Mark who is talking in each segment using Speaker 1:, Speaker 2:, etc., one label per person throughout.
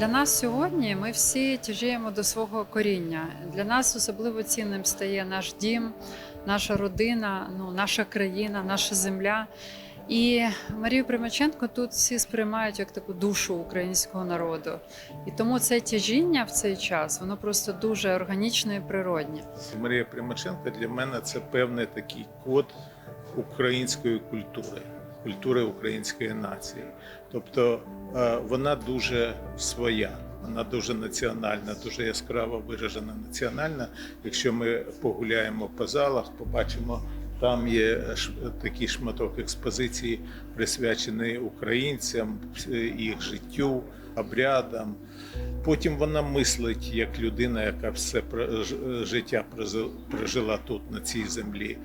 Speaker 1: Для нас сьогодні ми всі тяжіємо до свого коріння. Для нас особливо цінним стає наш дім, наша родина, ну, наша країна, наша земля. І Марію Примаченко тут всі сприймають як таку душу українського народу. І тому це тяжіння в цей час, воно просто дуже органічне і природнє.
Speaker 2: Марія Примаченко для мене це певний такий код української культури, культури української нації. Тобто е, вона дуже своя, вона дуже національна, дуже яскраво виражена національна. Якщо ми погуляємо по залах, побачимо. Там є такий шматок експозиції, присвячений українцям, е, їх життю, обрядам. Потім вона мислить як людина, яка все життя прожила тут, на цій землі.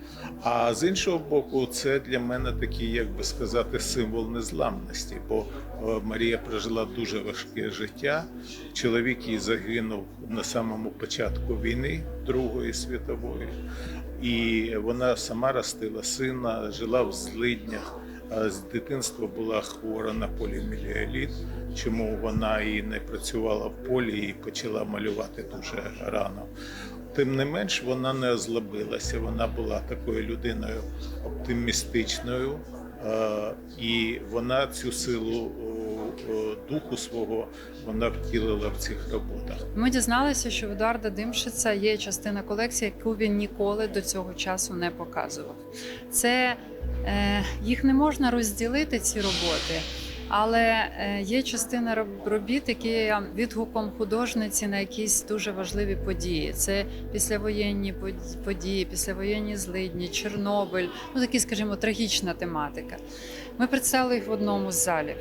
Speaker 2: А з іншого боку, це для мене такий, як би сказати, символ незламності, бо е, Марія прожила дуже важке життя. Чоловік її загинув на самому початку війни Другої світової, і вона сама ростила сина, жила в злиднях. З дитинства була хвора на поліміліаліт, чому вона і не працювала в полі і почала малювати дуже рано. Тим не менш, вона не озлобилася. Вона була такою людиною оптимістичною, і вона цю силу духу свого вона втілила в цих роботах.
Speaker 1: Ми дізналися, що в Едуарда Димшица є частина колекції, яку він ніколи до цього часу не показував. Це е, їх не можна розділити, ці роботи. Але е, є частина робіт, які є відгуком художниці на якісь дуже важливі події. Це післявоєнні події, післявоєнні злидні, Чорнобиль, ну такі, скажімо, трагічна тематика. Ми представили їх в одному з залів.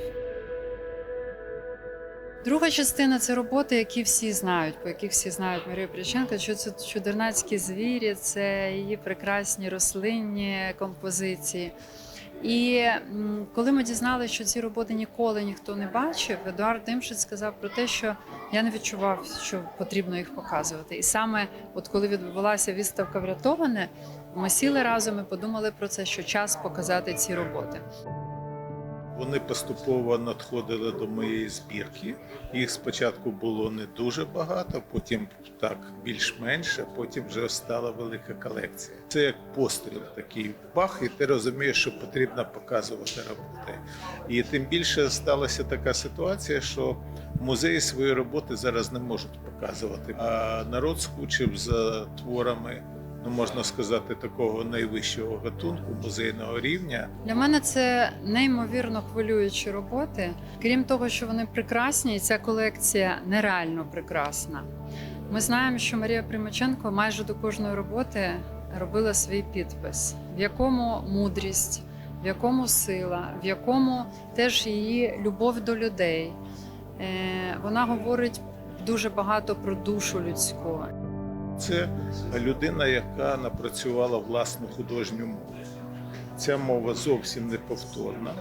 Speaker 1: Друга частина це роботи, які всі знають, по яких всі знають Марію Приченко, що це чудернацькі звірі, це її прекрасні рослинні композиції. І коли ми дізналися, що ці роботи ніколи ніхто не бачив, Едуард Димшиць сказав про те, що я не відчував, що потрібно їх показувати. І саме от коли відбулася виставка врятоване, ми сіли разом і подумали про це, що час показати ці роботи.
Speaker 2: Вони поступово надходили до моєї збірки. Їх спочатку було не дуже багато, потім так більш-менш, а потім вже стала велика колекція. Це як постріл такий бах, і ти розумієш, що потрібно показувати роботи. І тим більше сталася така ситуація, що музеї свої роботи зараз не можуть показувати. А народ скучив за творами. Ну, можна сказати, такого найвищого гатунку музейного рівня.
Speaker 1: Для мене це неймовірно хвилюючі роботи. Крім того, що вони прекрасні, і ця колекція нереально прекрасна. Ми знаємо, що Марія Примаченко майже до кожної роботи робила свій підпис, в якому мудрість, в якому сила, в якому теж її любов до людей. Е, Вона говорить дуже багато про душу людську.
Speaker 2: Це людина, яка напрацювала власну художню мову. Ця мова зовсім не повторна.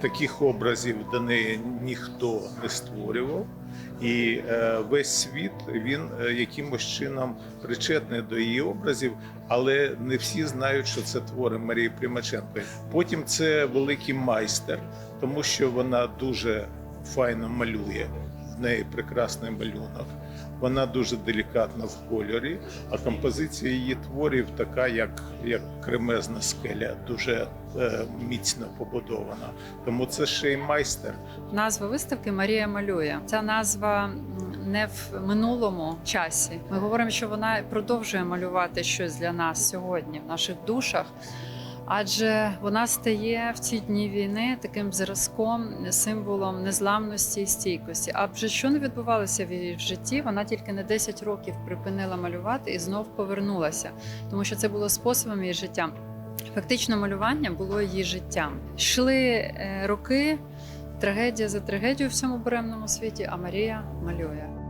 Speaker 2: Таких образів до неї ніхто не створював. І е, весь світ він е, якимось чином причетний до її образів, але не всі знають, що це твори Марії Примаченко. Потім це великий майстер, тому що вона дуже файно малює. Неї прекрасний малюнок. Вона дуже делікатна в кольорі, а композиція її творів така, як, як кремезна скеля, дуже е, міцно побудована. Тому це ще й майстер.
Speaker 1: Назва виставки Марія малює. Ця назва не в минулому часі. Ми говоримо, що вона продовжує малювати щось для нас сьогодні, в наших душах. Адже вона стає в ці дні війни таким зразком, символом незламності і стійкості. А вже що не відбувалося в її житті, вона тільки на 10 років припинила малювати і знов повернулася, тому що це було способом її життя. Фактично, малювання було її життям. Йшли е, роки, трагедія за трагедією в цьому буремному світі, а Марія малює.